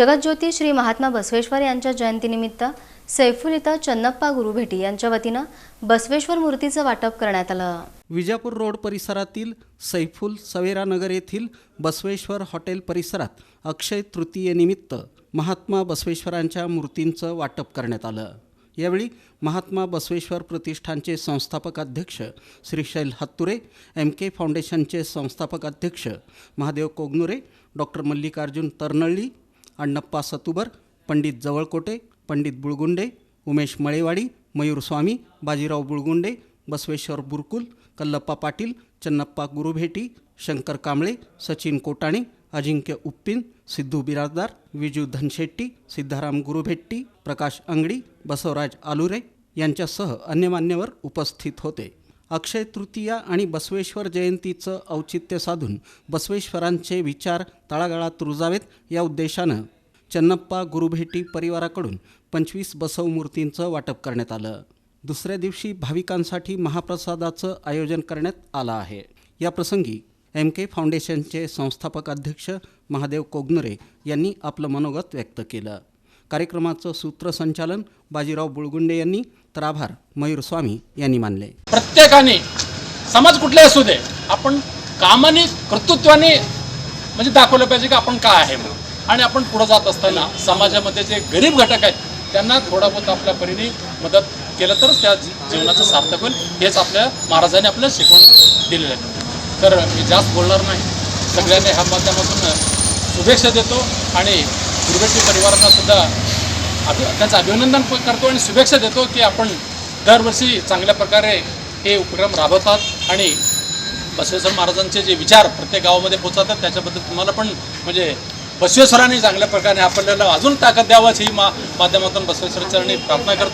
जगज्योती श्री महात्मा बसवेश्वर यांच्या जयंतीनिमित्त सैफुल इथं चन्नप्पा गुरुभेटी यांच्या वतीनं बसवेश्वर मूर्तीचं वाटप करण्यात आलं. विजापूर रोड परिसरातील सैफुल सवेरा नगर येथील बसवेश्वर हॉटेल परिसरात अक्षय तृतीयेनिमित्त महात्मा बसवेश्वरांच्या मूर्तींचं वाटप करण्यात आलं. यावेळी महात्मा बसवेश्वर प्रतिष्ठानचे संस्थापक अध्यक्ष श्रीशैल हत्तुरे एम के फाउंडेशनचे संस्थापक अध्यक्ष महादेव कोगनुरे डॉक्टर मल्लिकार्जुन तरनळ्ळी अण्णप्पा सतुबर पंडित जवळकोटे पंडित बुळगुंडे उमेश मळेवाडी मयूर स्वामी बाजीराव बुळगुंडे बसवेश्वर बुरकुल कल्लप्पा पाटील चन्नप्पा गुरुभेटी शंकर कांबळे सचिन कोटाणे अजिंक्य उप्पिन सिद्धू बिराजदार विजू धनशेट्टी सिद्धाराम गुरुभेट्टी प्रकाश अंगडी बसवराज आलुरे यांच्यासह अन्य मान्यवर उपस्थित होते. अक्षय तृतीया आणि बसवेश्वर जयंतीचं औचित्य साधून बसवेश्वरांचे विचार तळागाळात रुजावेत या उद्देशानं चन्नप्पा गुरुभेटी परिवाराकडून पंचवीस बसव मूर्तींचं वाटप करण्यात आलं. दुसऱ्या दिवशी भाविकांसाठी महाप्रसादाचं आयोजन करण्यात आलं आहे. या प्रसंगी एम के फाउंडेशनचे संस्थापक अध्यक्ष महादेव कोगनरे यांनी आपलं मनोगत व्यक्त केलं. कार्यक्रमाचं सूत्रसंचालन बाजीराव बुळगुंडे यांनी. तर आभार मयूर स्वामी यांनी मानले. प्रत्येकाने समाज कुठले असू दे आपण कामाने कर्तृत्वाने म्हणजे दाखवलं पाहिजे की आपण काय आहे म्हणून. आणि आपण पुढे जात असताना समाजामध्ये जे गरीब घटक आहेत त्यांना थोडा बहुत आपल्या परीने मदत केलं तरच त्या जीवनाचं सार्थक होईल हेच आपल्या महाराजांनी आपल्याला शिकवून दिलेलं आहे. तर मी जास्त बोलणार नाही. सगळ्यांनी ह्या माध्यमातून शुभेच्छा देतो आणि गुरुबेटी परिवारांना सुद्धा अभि त्यांचं अभिनंदन करतो आणि शुभेच्छा देतो की आपण दरवर्षी चांगल्या प्रकारे हे उपक्रम राबवतात आणि बसवेश्वर महाराजांचे जे विचार प्रत्येक गावामध्ये पोचवतात त्याच्याबद्दल तुम्हाला पण म्हणजे बसवेश्वरांनी चांगल्या प्रकारे आपल्याला अजून ताकद द्यावंच ही मा माध्यमातून बसवेश्वरचरणी प्रार्थना करतो.